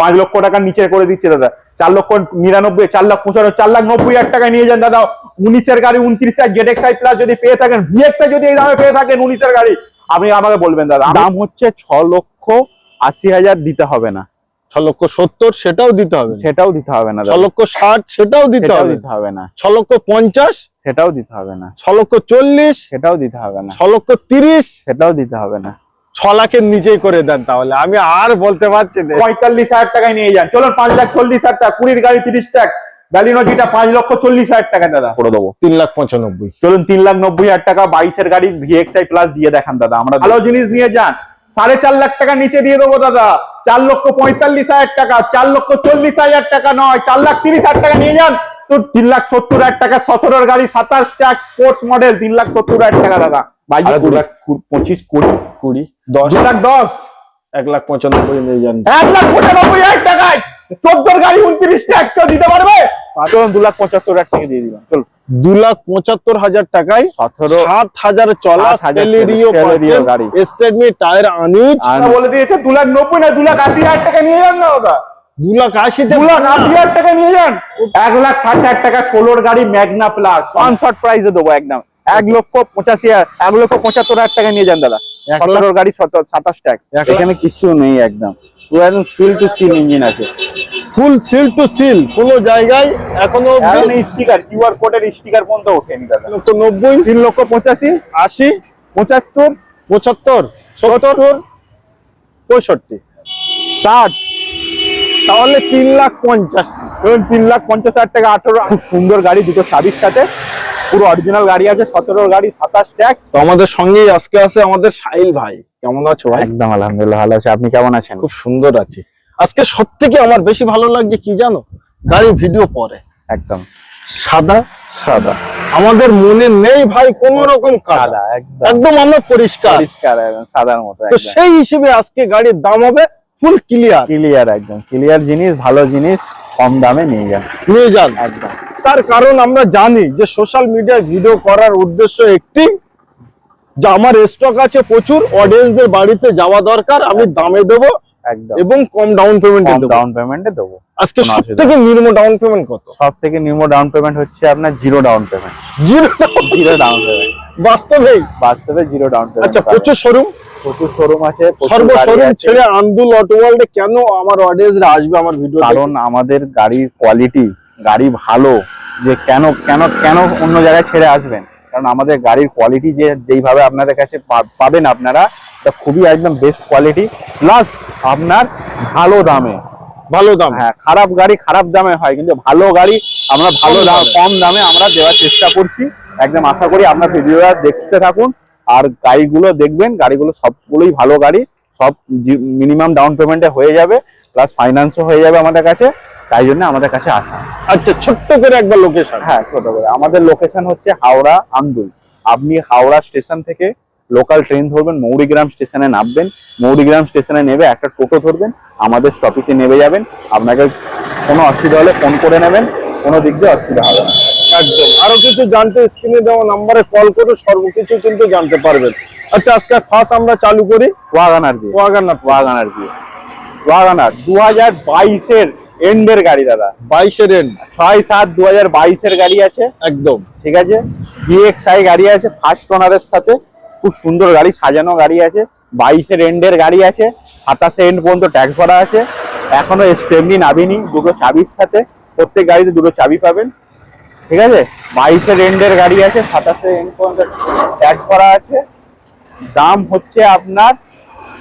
পাঁচ লক্ষ টাকার নিচে করে দিচ্ছে দাদা। চার লক্ষ নিরানব্বই চার লাখ পঁচানব্বই চার লাখ নব্বই হাজার টাকায় নিয়ে যান দাদা। উনিশের গাড়ি উনত্রিশ হাজার জেড এক্স প্লাস যদি পেয়ে থাকেন ভিএক্স যদি এই দামে পেয়ে থাকেন উনিশের গাড়ি আপনি আমাকে বলবেন দাদা। দাম হচ্ছে ছ লক্ষ আশি হাজার দিতে হবে না। ছ লক্ষ সত্তর সেটাও দিতে হবে। সেটাও দিতে হবে না ছ লক্ষ ষাট সেটাও দিতে হবে। দিতে হবে না। ছ লক্ষ পঞ্চাশ সেটাও দিতে হবে না। ছ লক্ষ চল্লিশ সেটাও দিতে হবে না। ছ লক্ষ তিরিশ সেটাও দিতে হবে না। ছ লাখের নিচেই করে দেন তাহলে। আমি আর বলতে পারছি না। পঁয়তাল্লিশ হাজার টাকায় নিয়ে যান। চলুন পাঁচ লাখ চল্লিশ হাজার টাকা। কুড়ির গাড়ি তিরিশ ট্যাক্স ব্যালিনো যেটা পাঁচ লক্ষ চল্লিশ হাজার টাকা দাদা। করে দেবো। তিন লাখ পঁচানব্বই। চলুন তিন লাখ নব্বই হাজার টাকা বাইশের গাড়ি ভিএক্সআই প্লাস দিয়ে দেখান দাদা। আমরা ভালো জিনিস নিয়ে যান। সাড়ে চার লাখ টাকা নিচে দিয়ে দেবো দাদা। চার লক্ষ পঁয়তাল্লিশ হাজার টাকা চার লক্ষ চল্লিশ হাজার টাকা নয় চার লাখ তিরিশ হাজার টাকা নিয়ে যান। তো তিন লাখ সত্তর হাজার টাকা সতেরোর গাড়ি সাতাশ ট্যাক্স স্পোর্টস মডেল তিন লাখ সত্তর হাজার টাকা দাদা। বাইশ দু লাখ পঁচিশ কুড়ি। কুড়ি দশ। লাখ দশ। এক লাখ পঁচানব্বই নিয়ে যান। এক লাখ পঁচানব্বই হাজার টাকায় চোদ্দোর গাড়ি দিতে পারবে? চলুন দু লাখ পঁচাত্তর হাজার টাকা দিয়ে দিলাম। চলুন। দু লাখ পঁচাত্তর হাজার টাকায় সতেরো সাত হাজার চলা গাড়ি। টায়ার আনিজ। বলে দিয়েছে দু লাখ নব্বই না দু লাখ আশি হাজার টাকা নিয়ে যান না দাদা দু লাখ আশিতে দু লাখ আশি হাজার টাকা নিয়ে যান। এক লাখ ষাট হাজার টাকা ষোলোর গাড়ি ম্যাগনা প্লাস। ওয়ান শর্ট প্রাইসে দেবো একদম। এক লক্ষ পঁচাশি হাজার এক লক্ষ পঁচাত্তর হাজার টাকা নিয়ে যান দাদা। সতেরোর গাড়ি সাতাশ ট্যাক্স। এখানে কিচ্ছু নেই একদম। পুরো একদম সিল টু সিল ইঞ্জিন আছে। ফুল সিল টু সিল কোনো জায়গায় এখনও স্টিকার কিউআর কোডের স্টিকার পর্যন্ত ওঠেনি দাদা। লক্ষ নব্বই তিন লক্ষ পঁচাশি আশি পঁচাত্তর পঁচাত্তর সত্তর পঁয়ষট্টি। ষাট। তাহলে তিন লাখ পঞ্চাশ। ধরুন তিন লাখ পঞ্চাশ হাজার টাকা আঠারো খুব সুন্দর গাড়ি দুটো চাবির সাথে। পুরো অরিজিনাল গাড়ি আছে সতেরো গাড়ি সাতাশ ট্যাক্স তো আমাদের সঙ্গেই আজকে আছে আমাদের সাহিল ভাই। কেমন আছো ভাই? একদম আলহামদুলিল্লাহ ভালো আছে। আপনি কেমন আছেন? খুব সুন্দর আছে। আজকে সব থেকে আমার বেশি ভালো লাগছে কি জানো? গাড়ির ভিডিও পরে। একদম। সাদা? সাদা। আমাদের মনে নেই ভাই কোন রকম কাদা। একদম। আমরা পরিষ্কার। পরিষ্কার সাদার মতো তো সেই হিসেবে আজকে গাড়ির দাম হবে ফুল ক্লিয়ার ক্লিয়ার একদম। ক্লিয়ার জিনিস ভালো জিনিস। কম দামে নিয়ে যান। নিয়ে যান। একদম। তার কারণ আমরা জানি যে সোশ্যাল মিডিয়ায় ভিডিও করার উদ্দেশ্য একটি যে আমার স্টক আছে প্রচুর অডিয়েন্সদের বাড়িতে যাওয়া দরকার আমি দামে দেব এবং কম ডাউন পেমেন্টে দেবো। ডাউন পেমেন্টে দেবো আজকে কোনো সব অসুবিধা থেকে নিম্ন ডাউন পেমেন্ট কত? সব থেকে নিম্ন ডাউন পেমেন্ট হচ্ছে আপনার zero down payment zero zero down payment বাস্তবেই? বাস্তবে জিরো ডাউন পেমেন্ট আচ্ছা প্রচুর শোরুম প্রচুর শোরুম আছে সর্ব শোরুম ছেড়ে আন্দুল অটো ওয়ার্ল্ডে কেন আমার অডিয়েন্সরা আসবে আমার ভিডিও কারণ আমাদের গাড়ির কোয়ালিটি গাড়ি ভালো যে কেন কেন কেন অন্য জায়গায় ছেড়ে আসবেন? কারণ আমাদের গাড়ির কোয়ালিটি যে যেইভাবে আপনাদের কাছে পাবেন আপনারা তা খুবই একদম বেস্ট কোয়ালিটি প্লাস আপনার ভালো দামে। ভালো দাম। হ্যাঁ খারাপ গাড়ি খারাপ দামে হয় কিন্তু ভালো গাড়ি আমরা ভালো কম দাম। কম দামে আমরা দেওয়ার চেষ্টা করছি। একদম আশা করি আপনার ভিডিওটা দেখতে থাকুন। আর গাড়িগুলো দেখবেন গাড়িগুলো সবগুলোই ভালো গাড়ি সব মিনিমাম ডাউন পেমেন্টে হয়ে যাবে প্লাস ফাইন্যান্সও হয়ে যাবে আমাদের কাছে তাই জন্য আমাদের কাছে আসা। আচ্ছা ছোট্ট করে একবার লোকেশন হ্যাঁ ছোট করে। আমাদের লোকেশন হচ্ছে হাওড়া আন্দুল আপনি হাওড়া স্টেশন থেকে লোকাল ট্রেন ধরবেন মৌরিগ্রাম স্টেশনে নামবেন মৌরিগ্রাম স্টেশনে নেবে একটা টোটো ধরবেন আমাদের স্টপেজে নেমে যাবেন আপনাকে কোনো অসুবিধা হলে ফোন করে নেবেন কোনো দিক দিয়ে অসুবিধা হবে না। একদম। আরও কিছু জানতে স্ক্রিনে দেওয়া নাম্বারে কল করে সর্বকিছু কিন্তু জানতে পারবেন। আচ্ছা আজকে ফার্স্ট আমরা চালু করি ওয়াগানার দিয়ে ওয়াগানার। ওয়াগানার দিয়ে ওয়াগানার দু হাজার বাইশের এন্ডের গাড়ি দাদা। বাইশের এন্ড ছয় সাত দু হাজার বাইশের গাড়ি আছে। একদম। ঠিক আছে? ডিএক্সআই গাড়ি আছে ফার্স্ট ওনারের সাথে। খুব সুন্দর গাড়ি সাজানো গাড়ি আছে বাইশের এন্ডের গাড়ি আছে সাতাশে এন্ড পর্যন্ত ট্যাক্স ভরা আছে। এখনও স্টেমনি নাবিনি দুটো চাবির সাথে। প্রত্যেক গাড়িতে দুটো চাবি পাবেন। ঠিক আছে? বাইশের এন্ডের গাড়ি আছে সাতাশে এন্ড পর্যন্ত ট্যাক্স ভরা আছে। দাম হচ্ছে আপনার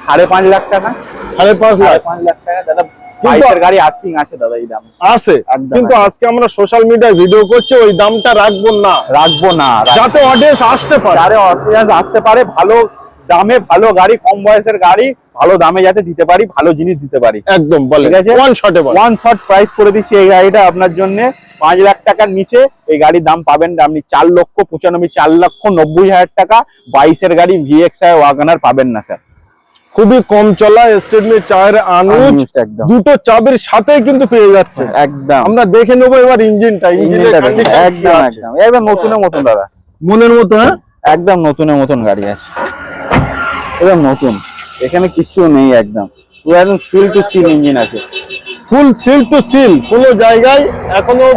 সাড়ে পাঁচ লাখ টাকা। সাড়ে পাঁচ লাখ। পাঁচ লাখ টাকা। দাদা বাইশের গাড়ি আস্কিং আছে দাদা এই দাম। আছে। কিন্তু আজকে আমরা সোশ্যাল মিডিয়ায় ভিডিও করছি ওই দামটা রাখব না। রাখব না যাতে অডিয়েন্স আসতে পারে। অফিসার্স আসতে পারে ভালো দামে ভালো গাড়ি কম বয়সের গাড়ি ভালো দামে যাতে দিতে পারি ভালো জিনিস দিতে পারি। একদম বলে ঠিক আছে? ওয়ান শটে বল ওয়ান শর্ট প্রাইস করে দিচ্ছি এই গাড়িটা আপনার জন্য। পাঁচ লাখ টাকার নিচে এই গাড়ির দাম পাবেন না। আপনি চার লক্ষ পঁচানব্বই চার লক্ষ নব্বই হাজার টাকা। বাইশের গাড়ি ভিএক্স আই ওয়াগানার পাবেন না স্যার। খুবই কম চলা স্টেটমি চায়ের আনুজ দুটো চাবির সাথে কিন্তু পেয়ে যাচ্ছে। একদম। আমরা দেখে নেব এবার ইঞ্জিনটা। ইঞ্জিনটা একদম একদম। একদম নতুনের মতন দাদা। মনের মতো হ্যাঁ? একদম নতুনের মতন গাড়ি আছে। একদম নতুন। এখানে কিচ্ছু নেই একদম। ফিল একদম সিল টু সিল ইঞ্জিন আছে। Full seal two seal. কোনো জায়গায় এখনও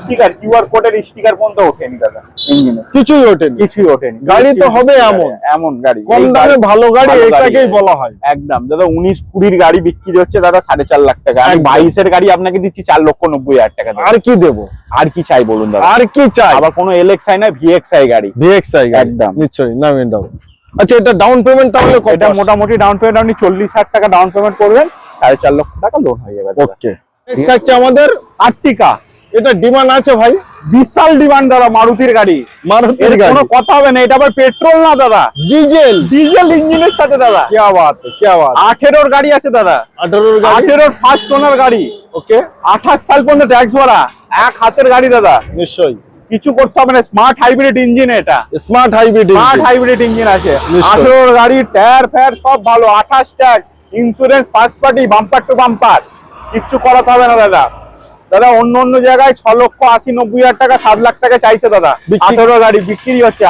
স্টিকার কিউআর কোডের স্টিকার পর্যন্ত ওঠেনি দাদা। ইঞ্জিনে। কিছুই ওঠেনি। কিছুই ওঠেনি। গাড়ি তো হবে এমন। এমন গাড়ি। কম দামে ভালো গাড়ি এটাকেই বলা হয়। একদম। দাদা উনিশ কুড়ির গাড়ি বিক্রি হচ্ছে দাদা সাড়ে চার লাখ টাকা। আমি বাইশের গাড়ি আপনাকে দিচ্ছি চার লক্ষ নব্বই হাজার টাকা আর কি দেব? আর কি চাই বলুন দাদা? আর কি চাই? আবার কোনো এলএক্সআই না ভিএক্সআই গাড়ি। ভিএক্সআই একদম। নিশ্চয়ই নামিয়ে দাও। আচ্ছা এটা ডাউন পেমেন্ট তাহলে এটা মোটামুটি ডাউন পেমেন্ট আপনি চল্লিশ হাজার টাকা ডাউন পেমেন্ট করবেন। সাড়ে চার লক্ষ টাকা লোন হয়ে যাবে। ওকে আমাদের আর্টিকা। এটা ডিমান্ড আছে ভাই। বিশাল ডিমান্ড দাদা মারুতির গাড়ি। মারুতির কোনো কথা হবে না এটা আবার পেট্রোল না দাদা। ডিজেল ডিজেল ইঞ্জিনের সাথে দাদা। গাড়ি আছে দাদা। ফার্স্ট ওনার গাড়ি। ওকে 28 সাল পর্যন্ত ট্যাক্স ভরা। এক হাতের গাড়ি দাদা। নিশ্চয়ই। কিছু করতে হবে না স্মার্ট হাইব্রিড ইঞ্জিন এটা। Smart hybrid smart hybrid engine আছে। আঠেরোর গাড়ি ট্যার ফ্যার সব ভালো। 28 tax insurance first party bumper to bumper কিচ্ছু করাতে হবে না দাদা। দাদা অন্য অন্য জায়গায় ছ লক্ষ আশি নব্বই হাজার টাকা সাত লাখ টাকা চাইছে দাদা। আঠেরো গাড়ি বিক্রি হচ্ছে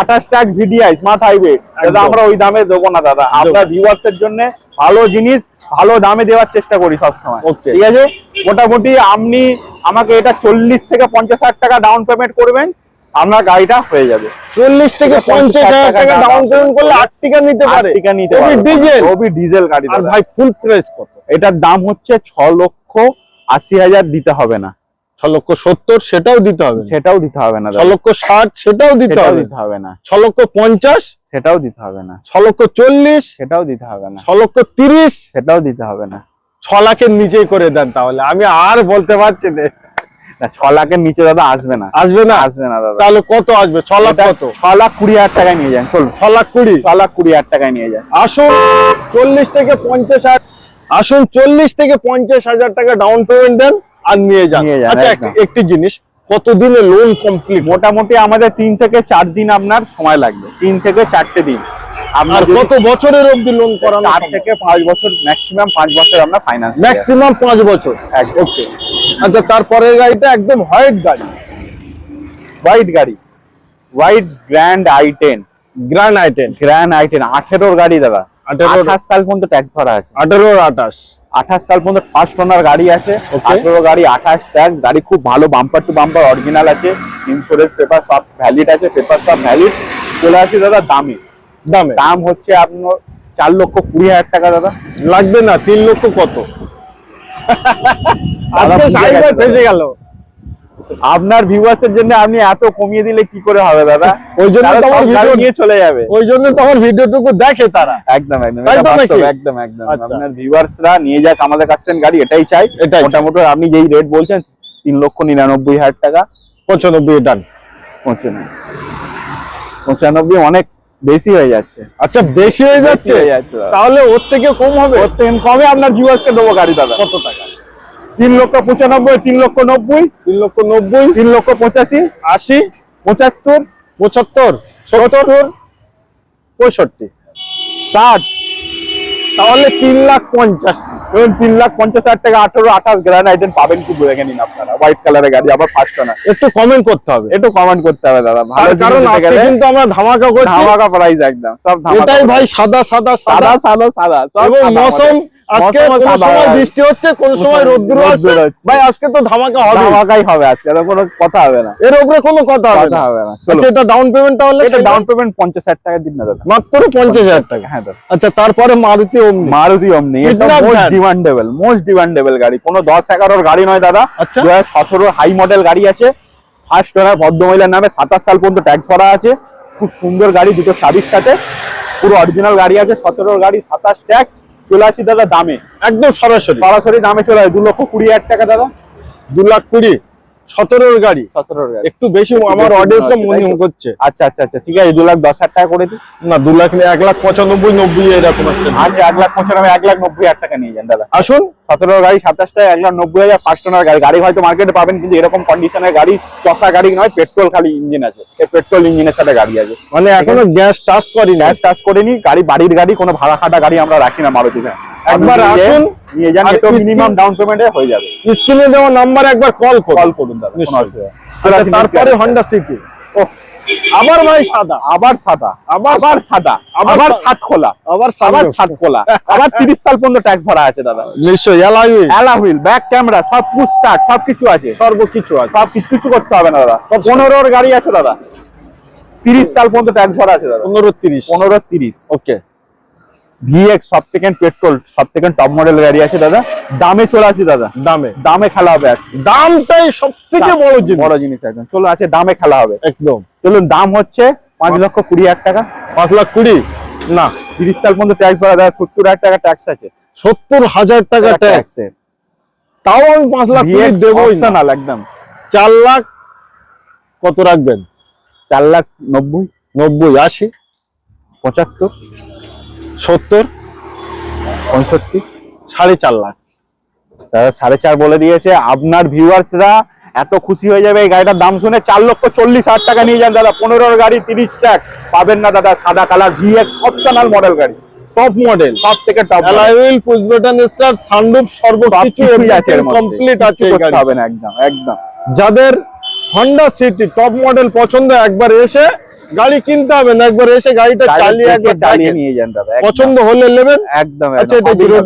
আঠাশ ট্যাগ ভিডিআই স্মার্ট হাইব্রিড দাদা আমরা ওই দামে দেবো না দাদা। আমরা ভিউয়ার্স এর জন্য ভালো জিনিস ভালো দামে দেওয়ার চেষ্টা করি সবসময়. ঠিক আছে? মোটামুটি আপনি আমাকে এটা চল্লিশ থেকে পঞ্চাশ হাজার টাকা ডাউন পেমেন্ট করবেন। আপনার গাড়িটা হয়ে যাবে। চল্লিশ থেকে পঞ্চাশ হাজার টাকা ডাউন পেমেন্ট করলে আর্টিকা নিতে পারে। আর্টিকা নিতে ওবি ডিজেল ওবি ডিজেল গাড়ি ভাই ফুল প্রাইস কত? এটার দাম হচ্ছে ছ লক্ষ আশি হাজার দিতে হবে না। ছ লক্ষ সত্তর সেটাও দিতে হবে। না। সেটাও দিতে হবে না ছ লক্ষ ষাট সেটাও দিতে হবে। দিতে হবে না। ছ লক্ষ পঞ্চাশ সেটাও দিতে হবে না। ছ লক্ষ চল্লিশ সেটাও দিতে হবে না। ছ লক্ষ তিরিশ সেটাও দিতে হবে না। ছ লাখের নিচেই করে দেন তাহলে। আমি আর বলতে পারছি না। ছ লাখের নিচে দাদা আসবে না। আসবে না? আসবে না দাদা। তাহলে কত আসবে? ছ লাখ এটা কত? ছ লাখ কুড়ি হাজার টাকায় নিয়ে যান চলুন। ছ লাখ কুড়ি? ছ লাখ কুড়ি হাজার টাকায় নিয়ে যান। আসুন চল্লিশ থেকে পঞ্চাশ হাজার আসুন চল্লিশ থেকে পঞ্চাশ হাজার টাকা ডাউন পেমেন্ট দেন আর নিয়ে যান। আচ্ছা একটি জিনিস কতদিনে লোন কমপ্লিট মোটামুটি আমাদের তিন থেকে চার দিন আপনার সময় লাগবে। তিন থেকে চারটে দিন। আর কত বছরের অবধি লোন করানো চার থেকে পাঁচ বছর ম্যাক্সিমাম পাঁচ বছর আমরা ফাইন্যান্স ম্যাক্সিমাম পাঁচ বছর? ওকে। আচ্ছা তারপরের গাড়িটা একদম হোয়াইট গাড়ি। হোয়াইট গাড়ি। White grand i ten grand i ten grand i ten আঠেরোর গাড়ি দাদা। 18 আঠাশ সাল পর্যন্ত ট্যাক্স ভরা আছে। আঠারো আঠাশ। আঠাশ সাল পর্যন্ত ফার্স্ট ওনার গাড়ি আছে. আঠেরো গাড়ি আঠাশ ট্যাক্স গাড়ি খুব ভালো বাম্পার টু বাম্পার অরিজিনাল আছে। ইন্স্যুরেন্স পেপার সব ভ্যালিড আছে পেপার সব ভ্যালিড চলে আসে দাদা দামে। দামে? দাম হচ্ছে আপনার চার লক্ষ কুড়ি হাজার টাকা দাদা। লাগবে না তিন লক্ষ কত? ফেসে গেল। আপনার ভিউয়ার্স এর জন্য আপনি এত কমিয়ে দিলে কি করে হবে দাদা? ওই জন্য নিয়ে চলে যাবে। ওই জন্য তো আমার ভিডিওটুকু দেখে তারা। একদম একদম? একদম একদম। আচ্ছা। আপনার ভিউয়ার্সরা নিয়ে যাক আমাদের কাছ থেকে গাড়ি এটাই চাই। এটাই মোটামুটি আপনি যেই রেট বলছেন তিন লক্ষ নিরানব্বই হাজার টাকা। পঁচানব্বই ডান পঁচানব্বই। পঁচানব্বই অনেক বেশি হয়ে যাচ্ছে। আচ্ছা বেশি হয়ে যাচ্ছে? তাহলে ওর থেকে কম হবে? ওর থেকে কমে আপনার ভিউয়ার্সকে দেবো গাড়ি দাদা। কত টাকা? তিন লক্ষ পঁচানব্বই তিন লক্ষ নব্বই তিন লক্ষ নব্বই? তিন লক্ষ পঁচাশি আশি? পঁচাত্তর পঁচাত্তর? সত্তর পঁয়ষট্টি ষাট। তাহলে তিন লাখ পঞ্চাশ। ধরুন তিন লাখ পঞ্চাশ হাজার টাকা আঠারো আঠাশ গ্র্যান্ড আইটেম পাবেন কি বলে নিন আপনারা। হোয়াইট কালারের গাড়ি আবার ফার্স্ট না একটু কমেন্ট করতে হবে। একটু কমেন্ট করতে হবে দাদা ভালো কারণ আজকে কিন্তু আমরা ধামাকা করছি। ধামাকা প্রাইস একদম সব ধামাকা এটাই ভাই সাদা সাদা সাদা। সাদা সাদা সব এবং মৌসুম। আজকে কোন সময় বৃষ্টি হচ্ছে কোন সময় রোদ্দুর আছে ভাই আজকে তো ধামাকা হবে। ধামাকাই হবে আজকে কোনো কথা হবে না। এর উপরে কোনো কথা হবে না। হবে না আচ্ছা এটা ডাউন পেমেন্ট তাহলে এটা ডাউন পেমেন্ট টাকা দিন না দাদা। মাত্র টাকা। হ্যাঁ দাদা। আচ্ছা তারপরে মারুতি ওমনি মারুতি অমনি এটা মোস্ট। ডিমান্ডেবল মোস্ট ডিমান্ডেবল গাড়ি। কোনো দশ এগারোর গাড়ি নয় দাদা। আচ্ছা। দু হাজার সতেরো হাই মডেল গাড়ি আছে। ফার্স্ট ওনার ভদ্রমহিলার নামে সাতাশ সাল পর্যন্ত ট্যাক্স ভরা আছে। খুব সুন্দর গাড়ি দুটো চাবির সাথে। পুরো অরিজিনাল গাড়ি আছে সতেরোর গাড়ি সাতাশ ট্যাক্স চলে আসি দাদা দামে। একদম সরাসরি। সরাসরি দামে চলে আসে। দু লক্ষ কুড়ি হাজার টাকা দাদা। দু লাখ কুড়ি। সতেরোর গাড়ি। সতেরোর গাড়ি। একটু বেশি আমার অডিয়েন্সটা মনে করছে আচ্ছা আচ্ছা আচ্ছা ঠিক আছে দু লাখ দশ হাজার টাকা করে দিই না দু লাখ এক লাখ পঁচানব্বই নব্বই এরকম আচ্ছা এক লাখ পঁচানব্বই এক লাখ নব্বই হাজার টাকা নিয়ে যান দাদা। আসুন। সতেরো গাড়ি সাতাশটা এক লাখ নব্বই হাজার ফার্স্ট ওনার গাড়ি। গাড়ি হয়তো মার্কেটে পাবেন কিন্তু এরকম কন্ডিশনের গাড়ি চষা গাড়ি নয় পেট্রোল খালি ইঞ্জিন আছে। পেট্রোল ইঞ্জিনের সাথে গাড়ি আছে। মানে এখনও গ্যাস টাচ করি না গ্যাস টাচ করিনি গাড়ি বাড়ির গাড়ি কোনো ভাড়া খাটা গাড়ি আমরা রাখি না মারুতিতে। একবার আসুন, নিয়ে যান কিস্তি- মিনিমাম ডাউন পেমেন্টে হয়ে যাবে। স্ক্রিনে দেওয়া নাম্বার একবার কল করুন। কল করুন দাদা। আচ্ছা, আসি তারপরে হন্ডা সিটি আবার ভাই সাদা। আবার সাদা আবার আবার সাদা। আবার ছাদ খোলা আবার আবার ছাদ খোলা আবার তিরিশ সাল পর্যন্ত ট্যাক্স ভরা আছে দাদা। নিশ্চয়ই alloy alloy wheel back camera সব পুশ স্টার্ট সব কিছু আছে। সর্বকিছু আছে। সব কিছু কিছু করতে হবে না দাদা। সব পনেরোর গাড়ি আছে দাদা। তিরিশ সাল পর্যন্ত ট্যাক্স ভরা আছে দাদা। পনেরো তিরিশ। পনেরো তিরিশ। ওকে ভিএক্স সব থেকে পেট্রোল সব থেকে টপ মডেল গাড়ি আছে দাদা। দামে চলে আসি দাদা। দামে। দামে খেলা হবে দামটাই সব থেকে বড় জিনিস। বড় জিনিস একদম। চলো আছে দামে খেলা হবে। একদম। চলুন দাম হচ্ছে পাঁচ লক্ষ কুড়ি হাজার টাকা। পাঁচ লাখ কুড়ি? না। তিরিশ সাল পর্যন্ত ট্যাক্স ভরা দাদা সত্তর হাজার টাকা ট্যাক্স আছে। সত্তর হাজার টাকা ট্যাক্স তাও আমি পাঁচ লাখ দেবই না। একদম। চার লাখ কত রাখবেন? চার লাখ নব্বই। নব্বই আশি? পঁচাত্তর। সত্তর পঁয়ষট্টি সাড়ে চার লাখ। দাদা সাড়ে চার বলে দিয়েছে। আপনার ভিউয়ার্সরা এত খুশি হয়ে যাবে এই গাড়িটার দাম শুনে চার লক্ষ চল্লিশ হাজার টাকা নিয়ে যান দাদা। পনেরোর গাড়ি তিরিশ ট্যাক পাবেন না দাদা সাদা কালার ভিএক্স অপশনাল মডেল গাড়ি। টপ মডেল সব থেকে top alloy push button start sunroof সর্বকিছু আছে কমপ্লিট আছে এই গাড়ি হবে না একদম একদম। যাদের হন্ডা সিটি টপ মডেল পছন্দ একবার এসে গাড়ি কিনতে হবে না একবার এসে গাড়িটা চালিয়ে একবার চালিয়ে নিয়ে যান দাদা পছন্দ হলে নেবেন। একদম আচ্ছা এটা zero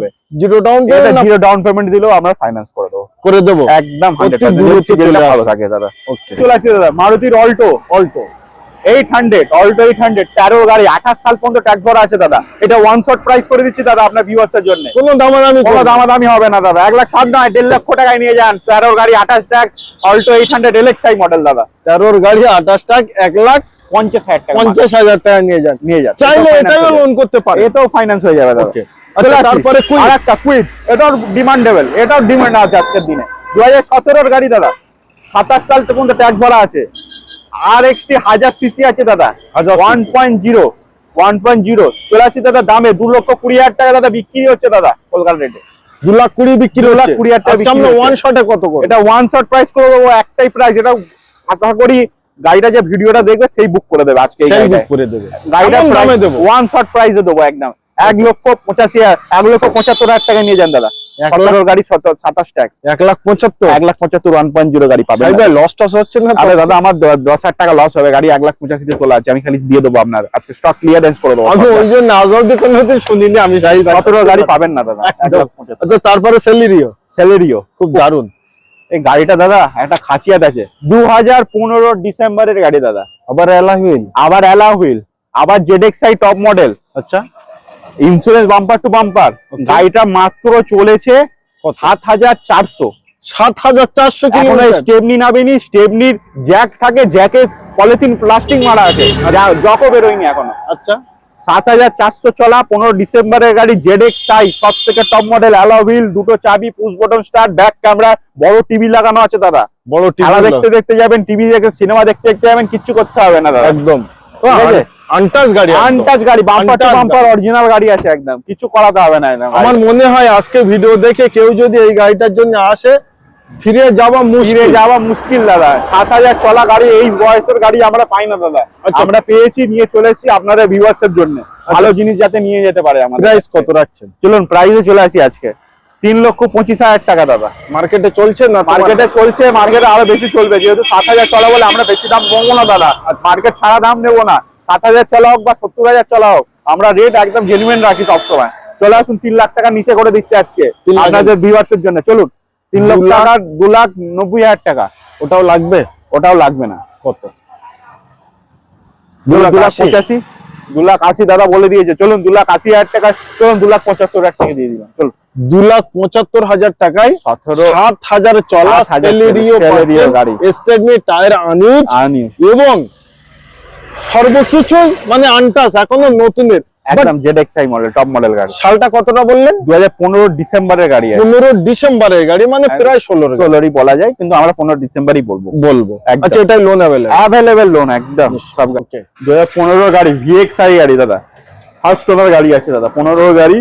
zero down payment zero down payment দিলেও আমরা ফাইন্যান্স করে দেবো। করে দেবো। একদম 100% দ্রুত সিজনটা চলে ভালো থাকে দাদা। ওকে চলে আসছে দাদা মারুতির Alto Alto eight hundred Alto eight hundred তেরো গাড়ি আঠাশ সাল পর্যন্ত ট্যাক্স ভরা আছে দাদা। এটা ওয়ান শট প্রাইস করে দিচ্ছি দাদা আপনার ভিউয়ার্স এর জন্য। কোনো দামাদামি কোনো। দামাদামি হবে না দাদা। এক লাখ সাত নয় দেড় লক্ষ টাকায় নিয়ে যান। তেরো গাড়ি আঠাশ tax Alto eight hundred LXI model দাদা। তেরোর গাড়ি আঠাশ টাকা এক লাখ পঞ্চাশ হাজার টাকা পঞ্চাশ হাজার টাকা নিয়ে যান নিয়ে যান। চাইলে এটাও লোন করতে পারে। এটাও ফাইন্যান্স হয়ে যাবে. চলে আচ্ছা, তারপরে। আরেকটা কুইট এটাও ডিমান্ডেবল এটাও ডিমান্ড আছে আজকের দিনে। দু হাজার সতেরোর গাড়ি দাদা। সাতাশ সাল পর্যন্ত ট্যাক্স ভরা আছে। আর এক্সটি হাজার সিসি আছে দাদা। 1000 cc one point zero one point zero চলে দাদা দামে। দু লক্ষ কুড়ি হাজার টাকা দাদা বিক্রি হচ্ছে দাদা কলকাতা রেটে দু লাখ কুড়ি বিক্রি লাখ কুড়ি হাজার টাকা ওয়ান শটে কত এটা ওয়ান শট প্রাইস করে দেবো একটাই প্রাইস এটা আশা করি গাড়িটা যে ভিডিওটা দেখবে সেই বুক করে দেবে আজকে সেই। বুক করে দেবে। গাড়িটা দামে দেবো। ওয়ান শট প্রাইসে দেবো একদম। এক লক্ষ পঁচাশি এক লক্ষ পঁচাত্তর হাজার টাকা নিয়ে যান দাদা। গাড়ি সাতাশ ট্যাক্স এক লাখ পঁচাত্তর? এক লাখ পঁচাত্তর ওয়ান পয়েন্ট জিরো গাড়ি পাবেন লস টস হচ্ছে না? আরে দাদা আমার দশ হাজার টাকা লস হবে। গাড়ি এক লাখ পঁচাশিতে তোলা আছে আমি খালি দিয়ে দেবো আপনার। আজকে স্টক ক্লিয়ারেন্স করে দেবো। আমি ওই জন্য আজাদি কোনো হতে শুনিনি আমি সতেরো গাড়ি পাবেন না দাদা। আচ্ছা তারপরে স্যালারিও খুব দারুণ। এই গাড়িটা দাদা একটা খাসিয়াত আছে। দু হাজার পনেরো ডিসেম্বরের গাড়ি দাদা। আবার এলা হুইল আবার অ্যালা হুইল আবার জেডেক্সআই টপ মডেল আচ্ছা। ইন্স্যুরেন্স বাম্পার টু বাম্পার গাড়িটা মাত্র চলেছে সাত হাজার চারশো। সাত হাজার চারশো স্টেপনি নাবেনি স্টেপনির জ্যাক থাকে জ্যাকে পলিথিন প্লাস্টিক মারা আছে। যা- জকও বেরোয়নি এখনও। আচ্ছা। সাত হাজার চারশো চলা পনেরো ডিসেম্বরের গাড়ি জেডেক্স সাই সব থেকে টপ মডেল অ্যালোভিল দুটো চাবি push button start back camera বড় টিভি লাগানো আছে দাদা। বড় খেলা টিভি দেখতে দেখতে যাবেন টিভি দেখে সিনেমা দেখতে দেখতে যাবেন কিচ্ছু করতে হবে না দাদা। একদম। ঠিক গাড়ি। আনটাচ গাড়ি বাম্পার টু বাম্পার অরিজিনাল গাড়ি আছে একদম। কিছু করাতে হবে না একদম আমার মনে হয় আজকে ভিডিও দেখে কেউ যদি এই গাড়িটার জন্য আসে ফিরে যাওয়া ফিরে মুশকিল যাওয়া মুশকিল দাদা। সাত হাজার চলা গাড়ি এই বয়সের গাড়ি আমরা পাই না দাদা। আচ্ছা। আমরা পেয়েছি নিয়ে চলে এসেছি আপনাদের ভিউয়ার্স এর জন্য ভালো জিনিস যাতে নিয়ে যেতে পারে আমাদের প্রাইস কত রাখছেন? চলুন প্রাইসে চলে আসি আজকে। তিন লক্ষ পঁচিশ হাজার টাকা দাদা। মার্কেটে চলছে না মার্কেটে চলছে মার্কেটে আরও বেশি চলবে। যেহেতু সাত হাজার চলা বলে আমরা বেশি দাম কমবো না দাদা। আর মার্কেট ছাড়া দাম নেব না। সাত হাজার চলা হোক বা সত্তর হাজার চলা হোক আমরা রেট একদম জেনুইন রাখি সবসময়। চলে আসুন তিন লাখ টাকা নিচে করে দিচ্ছে আজকে আপনাদের ভিউয়ার্স এর জন্য। চলুন। তিন লক্ষ লাখ- টাকা দু লাখ নব্বই হাজার টাকা। ওটাও লাগবে ওটাও লাগবে না। কত? দু লাখ দু লাখ আশি? পঁচাশি? দু লাখ আশি দাদা বলে দিয়েছে চলুন দু লাখ আশি হাজার টাকা চলুন দু লাখ পঁচাত্তর হাজার টাকা দিয়ে দিলাম চলুন। দু লাখ পঁচাত্তর হাজার টাকায় সতেরো সাত হাজার চলা গাড়ি। টায়ার আনিউজ আনিউজ এবং সর্বকিছু মানে আনটাস এখনও নতুনের। একদম জেডএক্সআই মডেল টপ মডেল গাড়ি। সালটা কতটা বললেন? দু হাজার পনেরো ডিসেম্বরের গাড়ি আছে। পনেরো ডিসেম্বরের গাড়ি মানে হ্যাঁ। প্রায় ষোলোর গাড়ি। ষোলোরই বলা যায় কিন্তু আমরা পনেরো ডিসেম্বরই বলব। বলব। আচ্ছা এটাই লোন অ্যাভেলেবল অ্যাভেলেবেল লোন একদম। সব ওকে দু হাজার পনেরো গাড়ি ভিএক্সআই গাড়ি দাদা। ফার্স্ট ওনার গাড়ি আছে দাদা। পনেরো গাড়ি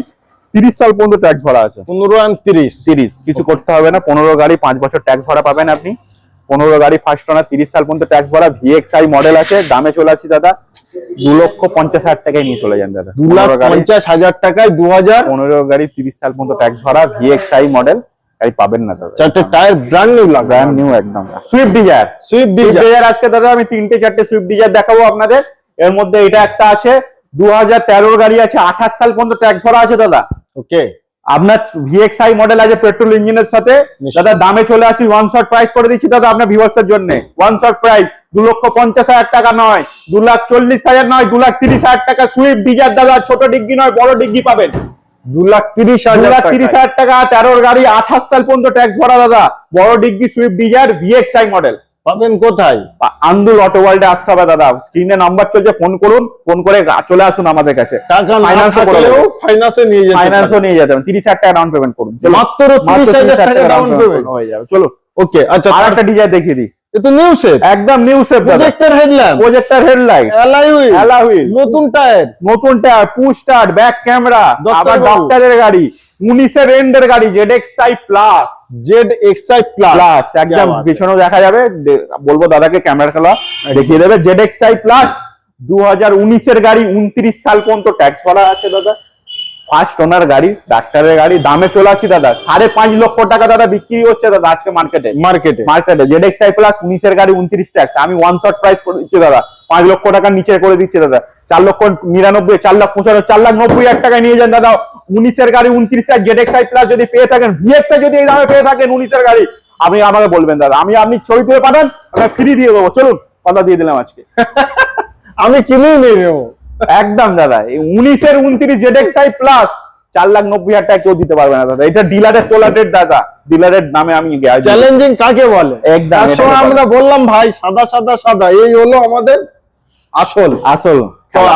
তিরিশ সাল পর্যন্ত ট্যাক্স ভরা আছে। পনেরো অ্যান্ড তিরিশ। তিরিশ। কিছু করতে হবে না। পনেরো গাড়ি পাঁচ বছর ট্যাক্স ভরা পাবেন আপনি। পনেরো গাড়ি ফার্স্ট ওনার তিরিশ সাল পর্যন্ত ট্যাক্স ভরা ভিএক্সআই মডেল আছে দামে চলে আসি দাদা দু লক্ষ পঞ্চাশ হাজার টাকায় নিয়ে চলে যান দাদা। দু লাখ পঞ্চাশ হাজার টাকায় দু হাজার পনেরো গাড়ি তিরিশ সাল পর্যন্ত ট্যাক্স ভরা ভিএক্সআই মডেল গাড়ি পাবেন না দাদা। চারটে টায়ার ব্র্যান্ড নিউ লাগবে। ব্র্যান্ড নিউ একদম। সুইফট ডিজায়ার সুইফট ডিজায়ার আজকে দাদা আমি তিনটে চারটে সুইফট ডিজায়ার দেখাবো আপনাদের। এর মধ্যে এটা একটা আছে দু হাজার তেরোর গাড়ি আছে আঠাশ সাল পর্যন্ত ট্যাক্স ভরা আছে দাদা। ওকে আপনার ভিএক্সআই মডেল আছে পেট্রোল ইঞ্জিনের সাথে। দাদা দামে চলে আসি ওয়ান শট প্রাইস করে দিচ্ছি দাদা আপনার ভিউয়ার্সের জন্য। ওয়ান শট প্রাইস দু লক্ষ পঞ্চাশ হাজার টাকা নয় দু লাখ চল্লিশ হাজার নয় দু লাখ তিরিশ হাজার টাকা সুইফট ডিজার দাদা ছোট ডিগ্রি নয় বড় ডিগ্রি পাবেন। দু লাখ তিরিশ হাজার লাখ তিরিশ হাজার টাকা তেরোর গাড়ি আঠাশ সাল পর্যন্ত ট্যাক্স ভরা দাদা। বড় degree Swift Dzire VXI model পাবেন কোথায়? আন্দুল অটো ওয়ার্ল্ডে আসতে হবে দাদা। স্ক্রিনে নাম্বার চলছে ফোন করুন ফোন করে চলে আসুন আমাদের কাছে। টাকা না করে ফাইন্যান্সে নিয়ে যেতে ফাইন্যান্সও নিয়ে যেতে হবে তিরিশ হাজার টাকা ডাউন পেমেন্ট করুন। মাত্র মাত্র তিরিশ হাজার টাকা ডাউন পেমেন্ট হয়ে যাবে। চলো ওকে আচ্ছা ডিজাইন দেখিয়ে দিই। নিউ একদম নিউ সেপ দাদা। Projector headlamp projector headlight alloy wheel alloy wheel নতুন টায়ার নতুন tyre push start back camera আবার ডক্টরের গাড়ি উনিশের এন্ডের গাড়ি Z X I plus Z XI plus plus একদম পিছনেও দেখা যাবে। বলব দাদাকে ক্যামেরা খেলা। দেখিয়ে দেবে। জেড এক্স প্লাস দু হাজার উনিশের গাড়ি উনত্রিশ সাল পর্যন্ত ট্যাক্স ভরা আছে দাদা। ফার্স্ট ওনার গাড়ি ডাক্তারের গাড়ি। দামে চলে আসি দাদা। সাড়ে পাঁচ লক্ষ টাকা দাদা বিক্রি হচ্ছে দাদা আজকে মার্কেটে মার্কেটে মার্কেটে জেড এক্স আই প্লাস উনিশের গাড়ি উনত্রিশ ট্যাক্স আমি ওয়ান শট প্রাইস করে দিচ্ছি দাদা। পাঁচ লক্ষ টাকার নিচে করে দিচ্ছি দাদা। চার লক্ষ নিরানব্বই চার লাখ পঁচানব্বই চার লাখ নব্বই হাজার টাকায় নিয়ে যান দাদা। উনিশের গাড়ি উনত্রিশ tax Z X I plus যদি পেয়ে থাকেন ভিএক্স যদি এই দামে পেয়ে থাকেন উনিশের গাড়ি আপনি আমাকে বলবেন দাদা। আমি আপনি ছবি তুলে পাঠান আমি ফ্রি দিয়ে দেবো। চলুন কথা দিয়ে দিলাম আজকে। আমি কিনেই নিয়ে নেব। একদম দাদা এই উনিশের উনত্রিশ জেড এক্স আই প্লাস চার লাখ নব্বই হাজার টাকা কেউ দিতে পারবে না দাদা। এটা ডিলারের তোলাটের দাদা। ডিলারের নামে আমি চ্যালেঞ্জিং কাকে বলে? একদম। আমরা বললাম ভাই সাদা সাদা সাদা। এই হলো আমাদের আসল। আসল।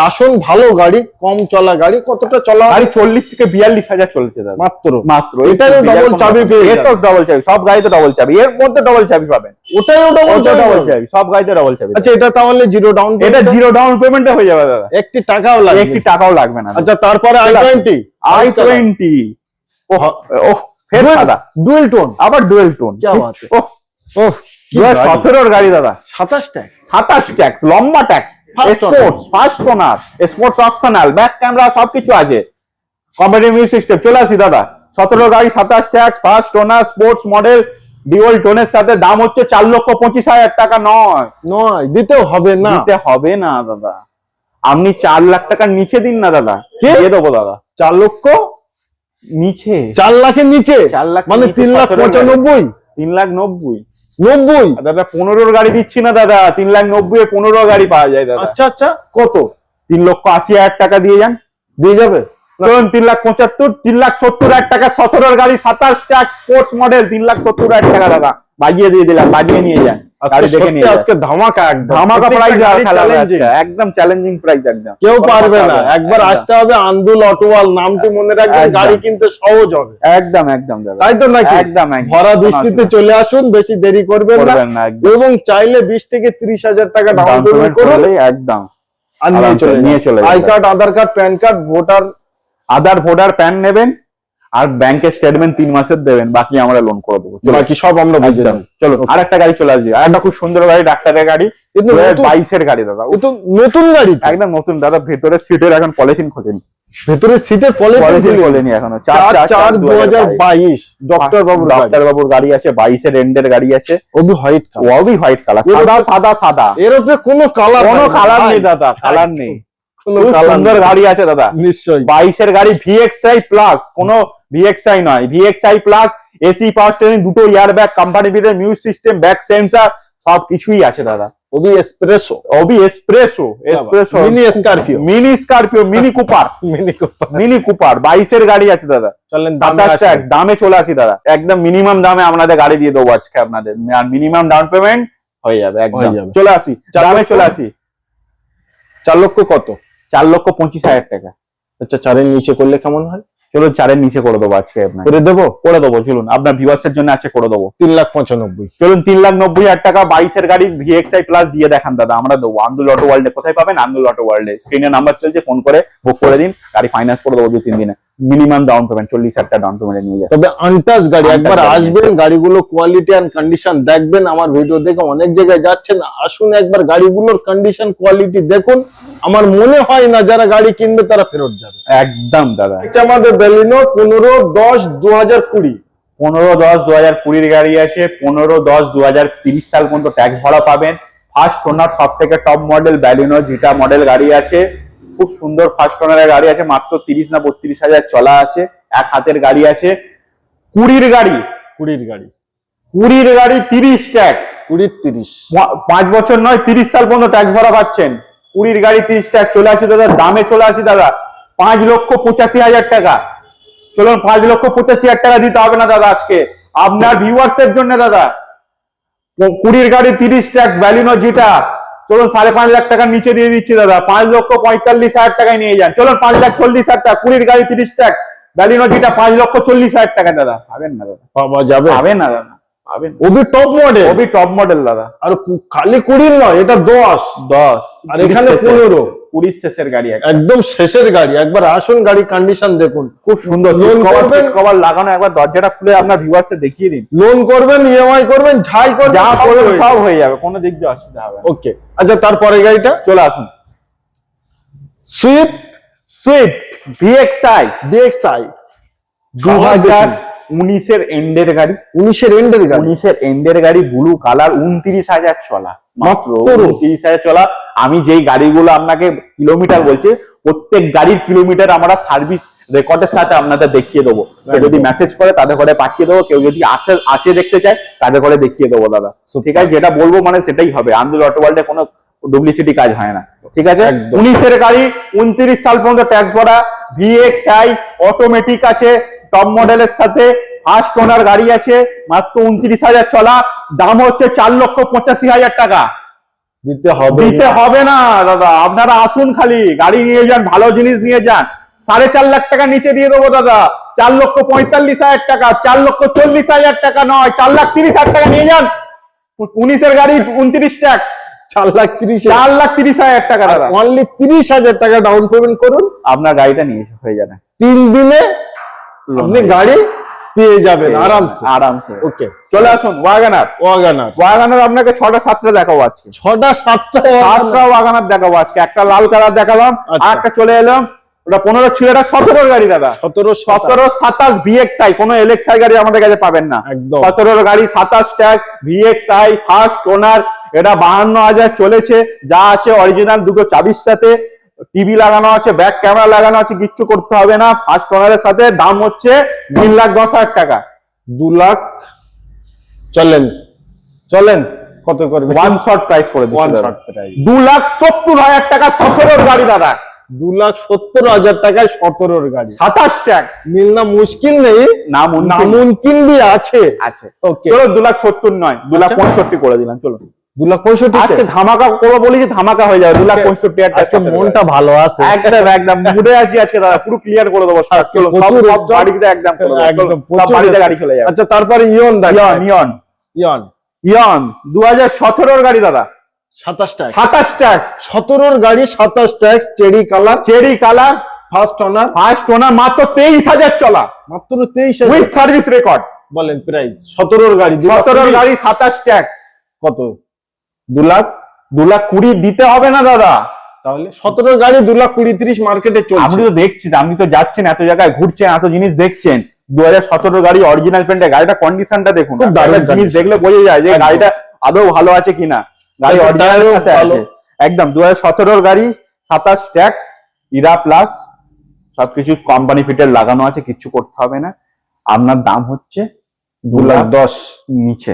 আসুন ভালো গাড়ি কম চলা গাড়ি কতটা চলা? গাড়ি চল্লিশ থেকে বিয়াল্লিশ হাজার চলছে মাত্র। মাত্র। এটাও ডবল চাবি ডবল চাবি সব গাড়িতে ডবল চাবি। এর মধ্যে ডবল চাবি পাবেন। ওটাও ডবল ডবল চাবি সব গাড়িতে ডবল চাবি আচ্ছা এটা তাহলে জিরো ডাউন এটা জিরো ডাউন পেমেন্ট হয়ে যাবে দাদা। একটি টাকাও লাগবে। একটি টাকাও লাগবে না আচ্ছা তারপরে আই টোয়েন্টি আই টোয়েন্টি ওহ ফের দাদা ডুয়েল টোন আবার ডুয়েল টোন ওহ ওহ। সতেরোর গাড়ি দাদা। সাতাশ ট্যাক্স সাতাশ ট্যাক্স লম্বা tax sports first owner sports optional back camera সবকিছু আছে। মিউজিক সিস্টেম চলে আসি দাদা। সতেরো গাড়ি সাতাশ tax first owner sports model dual টোনের সাথে দাম হচ্ছে চার লক্ষ পঁচিশ হাজার টাকা নয়। নয় দিতেও হবে না। দিতে হবে না দাদা। আপনি চার লাখ টাকার নিচে দিন না দাদা। কে? দিয়ে দেবো দাদা। চার লক্ষ? নিচে। চার লাখের নিচে? চার লাখ মানে তিন লাখ পঁচানব্বই? তিন লাখ নব্বই। নব্বই? দাদা পনেরোর গাড়ি দিচ্ছি না দাদা তিন লাখ নব্বই পনেরো গাড়ি পাওয়া যায় দাদা। আচ্ছা আচ্ছা কত? তিন লক্ষ আশি হাজার টাকা দিয়ে যান। দিয়ে যাবে? ধরুন তিন লাখ পঁচাত্তর তিন লাখ সত্তর হাজার টাকা সতেরোর গাড়ি সাতাশ ট্যাক্স স্পোর্টস মডেল তিন লাখ সত্তর হাজার টাকা দাদা। বাজিয়ে দিয়ে দিলাম বাজিয়ে নিয়ে যান। গাড়ি দেখে নিয়ে আজকে ধামাকা একদম। ধামাকা প্রাইস একদম চ্যালেঞ্জিং প্রাইস একদম। কেউ পারবে না। একবার আসতে হবে আন্দুল অটোয়াল নামটি মনে রাখবেন গাড়ি কিনতে সহজ হবে। একদম একদম তাই তো নাকি? একদম একদম। ভরা বৃষ্টিতে চলে আসুন বেশি দেরি করবেন না। এবং চাইলে বিশ থেকে ত্রিশ হাজার টাকা ডাউন পেমেন্ট করুন। একদম। আর নিয়ে চলে নিয়ে চলে I card Aadhaar card PAN card voter Aadhaar voter PAN নেবেন। আর ব্যাংকের স্টেটমেন্ট তিন মাসের দেবেন বাকি আমরা লোন করে দেবো। বাকি সব আমরা বুঝে। নেব। চলো আর একটা গাড়ি চলে আসবে। আর একটা খুব সুন্দর গাড়ি ডাক্তারের গাড়ি। কিন্তু বাইশের গাড়ি দাদা। এ তো নতুন গাড়ি একদম নতুন দাদা। ভেতরে সিটের এখন পলিথিন খোঁজেনি। ভেতরে সিটের পলিথিন খোলেনি এখনও। চার চার দু হাজার বাইশ। ডক্টর বাবু গাড়ি। ডক্টর বাবুর গাড়ি আছে বাইশের এন্ডের গাড়ি আছে। ওবি হোয়াইট কালার। ওবি হোয়াইট কালার। সাদা সাদা সাদা। এর উপরে কোনো কালার কোনো কালার নেই দাদা। কালার নেই। খুব কালার সুন্দর গাড়ি আছে দাদা। নিশ্চয়ই। বাইশের গাড়ি ভিএক্সআই প্লাস কোনো ভিএক্সআই নয়। VXI plus AC power steering দুটো ইয়ার ব্যাগ কোম্পানি বিটের মিউজিক সিস্টেম ব্যাক সেন্সার সব কিছুই আছে দাদা। ওবি Espresso Obi Espresso Espresso mini Scorpio mini Scorpio Mini Cooper Mini Cooper Mini Cooper বাইশের গাড়ি আছে দাদা। চলেন দামে চলে আসি দাদা। একদম মিনিমাম দামে আপনাদের গাড়ি দিয়ে দেবো আজকে আপনাদের। আর মিনিমাম ডাউন পেমেন্ট হয়ে যাবে একদম। চলে আসি দামে চলে আসি। চার লক্ষ কত? চার লক্ষ পঁচিশ হাজার টাকা। আচ্ছা চারের নিচে করলে কেমন হয়? চলুন চারের নিচে করে দেবো আজকে করে দেবো? করে দেবো চলুন। আপনার ভিউয়ার্সের জন্য আছে করে দেবো। তিন লাখ পঁচানব্বই। চলুন তিন লাখ নব্বই হাজার টাকা বাইশের গাড়ি ভিএক্সআই প্লাস দিয়ে দেখান দাদা। আমরা দেবো। আন্দুল অটো ওয়ার্ল্ডে কোথায় পাবেন? আন্দুল অটো ওয়ার্ল্ডে স্ক্রিনে নাম্বার চলছে ফোন করে বুক করে দিন। গাড়ি ফাইন্যান্স করে দেবো দু তিন দিনে। মিনিমাম ডাউন পেমেন্ট চল্লিশ হাজার টাকা ডাউন পেমেন্টে নিয়ে যাবে তবে আনটাচ গাড়ি একবার আসবেন গাড়িগুলো কোয়ালিটি এন্ড কন্ডিশন দেখবেন আমার ভিডিও দেখে অনেক জায়গায় যাচ্ছেন আসুন একবার গাড়িগুলোর কন্ডিশন কোয়ালিটি দেখুন। আমার মনে হয় না যারা গাড়ি কিনবে তারা ফেরত যাবে। একদম দাদা। এটা আমাদের বেলিনো পনেরো দশ দু হাজার কুড়ি। পনেরো দশ দু হাজার কুড়ির গাড়ি আছে পনেরো দশ দু হাজার তিরিশ সাল পর্যন্ত ট্যাক্স ভরা পাবেন। ফার্স্ট ওনার সব থেকে top model Baleno Zeta model গাড়ি আছে। খুব সুন্দর ফার্স্ট ওনারের গাড়ি আছে মাত্র তিরিশ না বত্রিশ হাজার চলা আছে এক হাতের গাড়ি আছে। কুড়ির গাড়ি কুড়ির গাড়ি। কুড়ির গাড়ি তিরিশ ট্যাক্স কুড়ির তিরিশ। পাঁচ বছর নয় তিরিশ সাল পর্যন্ত ট্যাক্স ভরা পাচ্ছেন। কুড়ির গাড়ি তিরিশ ট্যাক্স চলে আসি দাদা দামে চলে আসি দাদা। পাঁচ লক্ষ পঁচাশি হাজার টাকা। চলুন পাঁচ লক্ষ পঁচাশি হাজার টাকা দিতে হবে না দাদা আজকে। আপনার ভিউয়ার্স এর জন্য দাদা কুড়ির গাড়ি তিরিশ ট্যাক্স ভ্যালিনো যেটা। চলুন সাড়ে পাঁচ লাখ টাকার নিচে দিয়ে দিচ্ছি দাদা। পাঁচ লক্ষ পঁয়তাল্লিশ হাজার টাকায় নিয়ে যান। চলুন পাঁচ লাখ চল্লিশ হাজার টাকা কুড়ির গাড়ি তিরিশ ট্যাক্স ব্যালিনো যেটা পাঁচ লক্ষ চল্লিশ হাজার টাকা দাদা। পাবেন না দাদা। পাওয়া যাবে। পাবেন না দাদা। পাবেন। ওবি টপ মডেল টপ মডেল দাদা। আর খালি কুড়ির নয় এটা দশ। দশ। আর এখানে পনেরো। কুড়ির শেষের গাড়ি একদম শেষের গাড়ি। একবার আসুন গাড়ি কন্ডিশন দেখুন। খুব সুন্দর Loan করবেন? কভার লাগানো একবার দরজাটা খুলে আপনার ভিউয়ার্স দেখিয়ে দিন। লোন করবেন ইএমআই করবেন ঝাই করবেন যা করবেন সব হয়ে যাবে কোনো দিক দিয়ে অসুবিধা হবে ওকে আচ্ছা তারপরে গাড়িটা? চলে আসুন। সুইফট সুইফট ভিএক্সআই দু হাজার উনিশের এন্ডের গাড়ি। উনিশের এন্ডের গাড়ি? উনিশের এন্ডের গাড়ি ব্লু কালার উনত্রিশ হাজার চলা। মাত্র? উনত্রিশ হাজার চলা। আমি যেই গাড়িগুলো আপনাকে কিলোমিটার বলছি প্রত্যেক গাড়ির কিলোমিটার আমরা সার্ভিস রেকর্ডের সাথে আপনাদের দেখিয়ে দেবো। যদি মেসেজ করে তাদের ঘরে পাঠিয়ে দেবো। কেউ যদি আসে আসে দেখতে চায় তাদের ঘরে দেখিয়ে দেবো দাদা। ঠিক আছে? যেটা বলব মানে সেটাই হবে। আন্দোল অটো ওয়ার্ল্ডে কোনো ডুপ্লিসিটি কাজ হয় না। ঠিক আছে? উনিশের গাড়ি উনত্রিশ সাল পর্যন্ত ট্যাক্স ভরা। ভিএক্সআই অটোমেটিক আছে। টপ মডেলের সাথে ফার্স্ট ওনার গাড়ি আছে মাত্র উনত্রিশ হাজার চলা দাম হচ্ছে চার লক্ষ পঁচাশি হাজার টাকা। দিতে হবে দিতে হবে না দাদা আপনারা আসুন খালি গাড়ি নিয়ে যান ভালো জিনিস নিয়ে যান। সাড়ে চার লাখ টাকা নিচে দিয়ে দেবো দাদা। চার লক্ষ পঁয়তাল্লিশ হাজার টাকা চার লক্ষ চল্লিশ হাজার টাকা নয় চার লাখ তিরিশ হাজার টাকা নিয়ে যান। উনিশের গাড়ি উনত্রিশ ট্যাক্স চার লাখ তিরিশ চার লাখ তিরিশ হাজার টাকা দাদা। অনলি তিরিশ হাজার টাকা ডাউন পেমেন্ট করুন। আপনার গাড়িটা নিয়ে হয়ে যাবে। তিন দিনে আপনি গাড়ি পেয়ে যাবেন আরামসে। আরামসে। ওকে চলে আসুন ওয়াগানার ওয়াগানার ওয়াগানার আপনাকে ছটা সাতটা দেখাবো আজকে। ছটা সাতটা সাতটা ওয়াগানার দেখাবো আজকে। একটা লাল কালার দেখালাম আচ্ছা। আর একটা চলে এলাম। ওটা পনেরো ছিল এটা সতেরোর গাড়ি দাদা। সতেরো সতেরো সাতাশ ভিএক্সআই কোনো এলএক্সআই গাড়ি আমাদের কাছে পাবেন না। একদম। সতেরোর গাড়ি সাতাশ ট্যাগ ভিএক্সআই ফার্স্ট ওনার এটা বাহান্ন হাজার চলেছে। যা আছে অরিজিনাল দুটো চাবির সাথে। টিভি লাগানো আছে ব্যাক ক্যামেরা লাগানো আছে কিচ্ছু করতে হবে না। ফার্স্ট ওনারের সাথে দাম হচ্ছে তিন লাখ দশ হাজার টাকা। দু লাখ চলেন। চলেন কত করবে? ওয়ান শট প্রাইস করে ওয়ান দাদা। প্রাইস দু লাখ সত্তর হাজার টাকা সতেরোর গাড়ি দাদা। দু লাখ সত্তর হাজার টাকায় সতেরোর গাড়ি। সাতাশ ট্যাক্স মিলনা মুশকিল নেই? নাম নামুনকিন বি আছে। আছে। ওকে চলো দু লাখ সত্তর নয় দু লাখ আচ্ছা। পঁয়ষট্টি করে দিলাম চলো। দু লাখ পঁয়ষট্টি আজকে ধামাকা করব বলি যে ধামাকা হয়ে যাবে দু লাখ পঁয়ষট্টি আজকে মনটা ভালো আছে। একদম একদম মুডে আছি আজকে দাদা পুরো ক্লিয়ার করে দেবো সব। বাড়িতে একদম একদম বাড়িতে গাড়ি চলে যাবে। আচ্ছা তারপরে ইয়ন ইয়ন ইয়ন ইয়ন ইয়ন দু হাজার সতেরোর গাড়ি দাদা। সাতাশ ট্যাক্স সাতাশ ট্যাক্স সতেরোর গাড়ি সাতাশ tax cherry colour. Cherry colour. First owner মাত্র তেইশ হাজার চলা। মাত্র তেইশ উইথ সার্ভিস রেকর্ড বলেন প্রাইস সতেরোর গাড়ি সতেরোর গাড়ি সাতাশ ট্যাক্স কত? দু লাখ দু লাখ কুড়ি দিতে হবে না দাদা? তাহলে সতেরোর গাড়ি দু লাখ কুড়ি তিরিশ মার্কেটে আপনি তো দেখছেন আপনি তো যাচ্ছেন এত জায়গায় ঘুরছেন এত জিনিস দেখছেন। দু হাজার সতেরো গাড়ি অরিজিনাল পেন্টে গাড়িটা কন্ডিশনটা দেখুন। জিনিস দেখলে বোঝা যায় যে গাড়িটা আদৌ ভালো আছে কিনা। গাড়ি একদম অরিজিনাল সাথে আছে। একদম দু হাজার সতেরোর গাড়ি সাতাশ ট্যাক্স ইরা প্লাস সবকিছু কোম্পানি ফিটের লাগানো আছে কিচ্ছু করতে হবে না। আপনার দাম হচ্ছে দু লাখ দশ নিচে।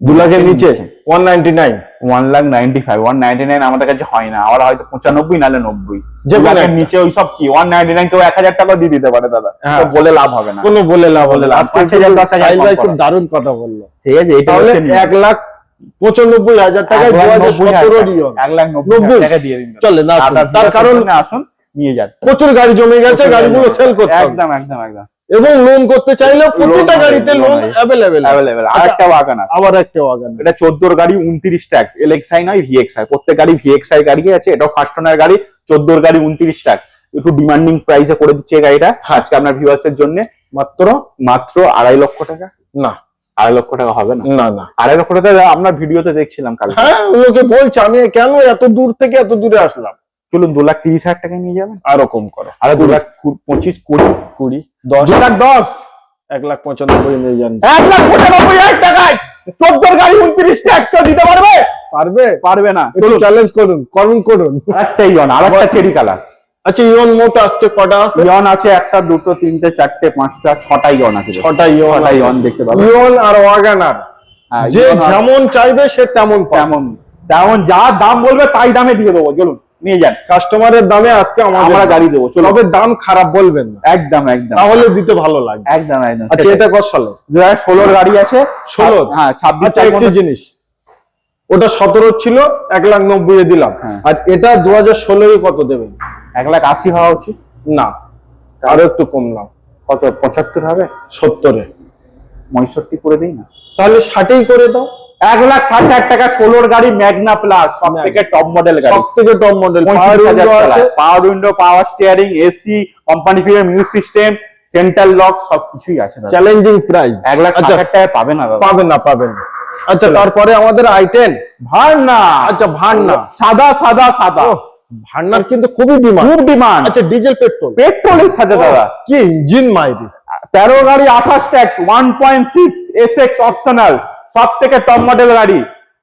দু লাখের নিচে? One ninety nine one lakh ninety five one ninety nine আমাদের কাছে হয় না। আমার হয়তো পঁচানব্বই নাহলে নব্বই। যে যে লাখের নিচে ওই সব কি? ওয়ান নাইনটি নাইন কেউ এক হাজার টাকা দিয়ে দিতে পারে দাদা। বলে লাভ হবে না। কোনো বলে লাভ বলে লাভ। পাঁচ হাজার, দশ হাজার সাহিল কম ভাই করো। খুব দারুণ কথা বলল। ঠিক আছে এটা হচ্ছে এক লাখ পঁচানব্বই হাজার টাকায় দু হাজার সতেরো এক লাখ নব্বই নব্বই। টাকা দিয়ে দিন চলে না তার কারণ আসুন নিয়ে যান। প্রচুর গাড়ি জমে গেছে গাড়িগুলো সেল করতে একদম একদম একদম। এবং লোন করতে চাইলে প্রতিটা গাড়িতে লোন। অ্যাভেলেবেল অ্যাভেলেবেল আর একটা ওয়াগানার আবার একটা ওয়াগান এটা চোদ্দোর গাড়ি উনত্রিশ ট্যাক্স এলএক্সআই নয় ভিএক্সআই প্রত্যেক গাড়ি ভিএক্সআই গাড়ি আছে। এটা ফার্স্ট ওনার গাড়ি চোদ্দোর গাড়ি উনত্রিশ ট্যাক্স একটু ডিমান্ডিং প্রাইসে করে দিচ্ছে গাড়িটা। আজকে আপনার ভিউয়ার্স এর জন্য মাত্র মাত্র আড়াই লক্ষ টাকা? না। আড়াই লক্ষ টাকা হবে না? না না। আড়াই লক্ষ টাকা আপনার ভিডিওতে দেখছিলাম কাল হ্যাঁ ওকে বলছে আমি কেন এত দূর থেকে এত দূরে আসলাম? চলুন দু লাখ তিরিশ হাজার টাকায় নিয়ে যাবেন? আরও কম করো। আরে দু লাখ পঁচিশ কুড়ি কুড়ি দশ। লাখ দশ? এক লাখ পঁচানব্বই নিয়ে যান। এক লাখ পঁচানব্বই হাজার টাকায় চোদ্দোর গাড়ি উনত্রিশটা একটা দিতে পারবে? পারবে? পারবে না। একটু চ্যালেঞ্জ করুন করুন করুন। একটা ইয়ন আর একটা চেরি কালার আচ্ছা ইয়ন মোট আজকে কটা আছে? ইয়ন আছে একটা দুটো তিনটে চারটে পাঁচটা ছটা ইয়ন আছে। ছটা ইয়ন ছটা। ইয়ন দেখতে পাবেন। ইয়ন আর ওয়াগানার হ্যাঁ, যে যেমন চাইবে সে তেমন তেমন। তেমন যা দাম বলবে তাই দামে দিয়ে দেবো চলুন। নিয়ে যান। কাস্টমারের দামে আজকে আমরা গাড়ি দেবো তবে দাম খারাপ বলবেন না। একদম একদম। তাহলে দিতে ভালো লাগবে একদম একদম। আচ্ছা এটা কত সালে? দু হাজার ষোলোর গাড়ি আছে। 16 হ্যাঁ ছাব্বিশ আচ্ছা একটি জিনিস। ওটা সতেরো ছিল এক লাখ নব্বই এ দিলাম। হ্যাঁ। আর এটা দু হাজার ষোলোই কত দেবেন? এক লাখ আশি হওয়া উচিত। না আরও একটু কম নাও কত পঁচাত্তর হবে? সত্তরে। পঁয়ষট্টি করে দিই না। তাহলে ষাটেই করে দাও। এক লাখ ষাট হাজার টাকা ষোলোর গাড়ি ম্যাগনা প্লাস সব। থেকে টপ মডেল গাড়ি। সব থেকে top model power window power steering AC company ফিরে মিউজিক সিস্টেম সেন্ট্রাল লক সবকিছুই আছে চ্যালেঞ্জিং প্রাইস এক লাখ ষাট আচ্ছা। হাজার না দাদা। পাবেন না পাবেন না। আচ্ছা তারপরে আমাদের আই টেন ভার আচ্ছা ভার সাদা সাদা সাদা। ভান্ডার কিন্তু খুবই ডিমান্ড খুব ডিমান্ড আচ্ছা ডিজেল পেট্রোল পেট্রোলের সাথে দাদা। কি ইঞ্জিন মাইরি। তেরো গাড়ি আঠাশ tax one point six S X optional সব থেকে টপ মডেল গাড়ি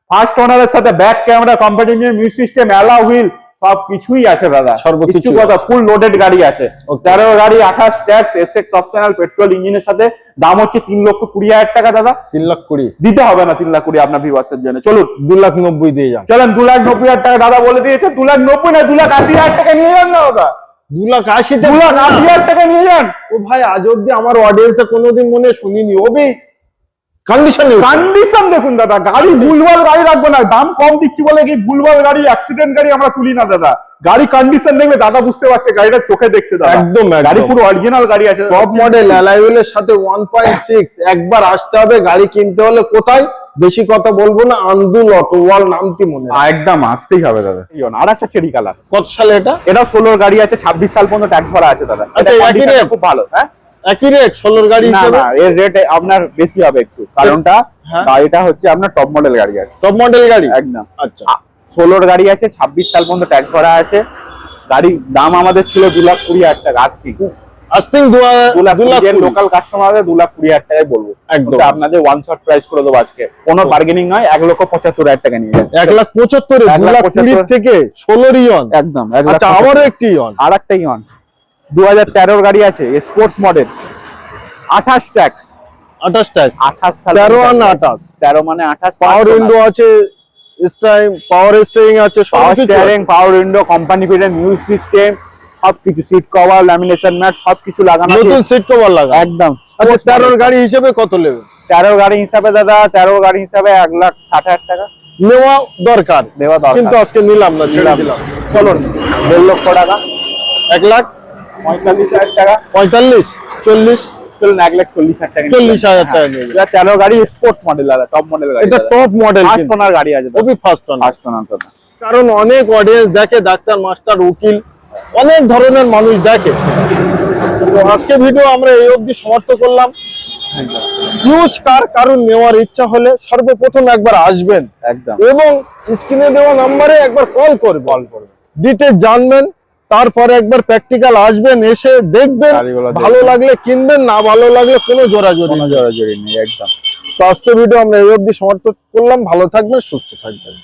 ফার্স্ট ওনারের সাথে back camera company music system alloy wheel সব কিছুই আছে দাদা। সর্বকিছু কথা ফুল লোডেড গাড়ি আছে। তেরো গাড়ি আঠাশ tax S X optional petrol ইঞ্জিনের সাথে। দাম হচ্ছে তিন লক্ষ কুড়ি হাজার টাকা দাদা। তিন লাখ কুড়ি। দিতে হবে না তিন লাখ কুড়ি আপনার ভিউয়ার্সের জন্য। চলুন। দু লাখ নব্বই দিয়ে যান। চলেন দু লাখ নব্বই হাজার টাকা দাদা বলে দিয়েছে। দু লাখ নব্বই না দু লাখ আশি হাজার টাকা নিয়ে যান না দাদা। দু লাখ আশিতে দু লাখ আশি হাজার টাকা নিয়ে যান। ও ভাই আজ অব্দি আমার অডিয়েন্সে কোনোদিন মনে শুনিনি। ওবে কন্ডিশনে কন্ডিশন দেখুন দাদা গাড়ি ভুলভাল গাড়ি রাখব না দাম কম দিচ্ছি বলে কি ভুলভাল গাড়ি অ্যাক্সিডেন্ট গাড়ি আমরা তুলি না দাদা। গাড়ি কন্ডিশন দেখলে দাদা বুঝতে পারছে গাড়িটা চোখে দেখছে দাদা। একদম। গাড়ি পুরো অরিজিনাল গাড়ি আছে টপ মডেল অ্যালাইভেলের সাথে ওয়ান পয়েন্ট সিক্স একবার আসতে হবে গাড়ি কিনতে হলে কোথায়? বেশি কথা বলব না আন্দুল অটো ওয়াল নামটি মনে। একদম আসতেই হবে দাদা। আর একটা চেরি কালার কত সালে এটা? এটা ষোলোর গাড়ি আছে ছাব্বিশ সাল পর্যন্ত ট্যাক্স ভরা আছে দাদা। আচ্ছা? খুব ভালো হ্যাঁ? একই রেট ষোলোর গাড়ি না না এর রেট আপনার বেশি হবে একটু। কারণটা হ্যাঁ। গাড়িটা হচ্ছে আপনার টপ মডেল গাড়ি আছে। টপ মডেল গাড়ি? একদম। আচ্ছা। ষোলোর গাড়ি আছে ছাব্বিশ সাল পর্যন্ত ট্যাক্স ভরা আছে। গাড়ির দাম আমাদের ছিল দু লাখ কুড়ি হাজার টাকা দু লাখ। লোকাল কাস্টমার দু লাখ কুড়ি হাজার টাকায় বলব। একদম। ওটা আপনাদের ওয়ান শট প্রাইস করে দেবো আজকে। কোনো বার্গেনিং নয় এক লক্ষ পঁচাত্তর হাজার টাকা নিয়ে এক লাখ পঁচাত্তরে। থেকে ষোলোর ইয়ন। একদম এক আচ্ছা একটি ইয়ন। আর একটা ইয়ন। দু হাজার তেরোর গাড়ি আছে স্পোর্টস মডেল আঠাশ ট্যাক্স আঠাশ ট্যাক্স আঠাশ তেরো আর না আঠাশ। তেরো মানে আঠাশ পাওয়ার উইন্ডো আছে স্টাইম পাওয়ার স্টিয়ারিং আছে power steering power window company fitted music system সবকিছু সিট কভার ল্যামিনেশন ম্যাট সবকিছু লাগানো নতুন সিট কভার লাগা একদম। আচ্ছা তেরোর গাড়ি হিসেবে কত নেবে? তেরো গাড়ি হিসাবে দাদা তেরো গাড়ি হিসাবে এক লাখ ষাট হাজার টাকা। নেওয়া দরকার। দেওয়া দরকার। কিন্তু আজকে নিলাম না ছেড়ে দিলাম। চলুন। দেড় লক্ষ টাকা। এক লাখ পঁয়তাল্লিশ হাজার টাকা। পঁয়তাল্লিশ চল্লিশ। চলুন এক লাখ চল্লিশ হাজার টাকা চল্লিশ হাজার টাকা নিয়ে যাবে। তেরো গাড়ি স্পোর্টস মডেল দাদা টপ মডেল গাড়ি এটা টপ মডেল ফার্স্ট ওনার গাড়ি আছে খুবই ফার্স্ট অন ফার্স্ট ওনার দাদা। কারণ অনেক অডিয়েন্স দেখে ডাক্তার মাস্টার উকিল অনেক ধরনের মানুষ দেখে। তো আজকে ভিডিও আমরা এই অবধি সমাপ্ত করলাম। হিউজ কার কারণ নেওয়ার ইচ্ছা হলে সর্বপ্রথম একবার আসবেন। একদম। এবং স্ক্রিনে দেওয়া নাম্বারে একবার কল করবেন। কল করবেন। ডিটেল জানবেন। তারপরে একবার প্র্যাকটিক্যাল আসবেন এসে দেখবেন ভালো লাগলে কিনবেন না ভালো লাগলে কোনো জোরাজোরি। জোরাজোরি নেই একদম। তো আজকে ভিডিও আমরা এই অবধি সমর্থন করলাম ভালো থাকবেন সুস্থ থাকবেন।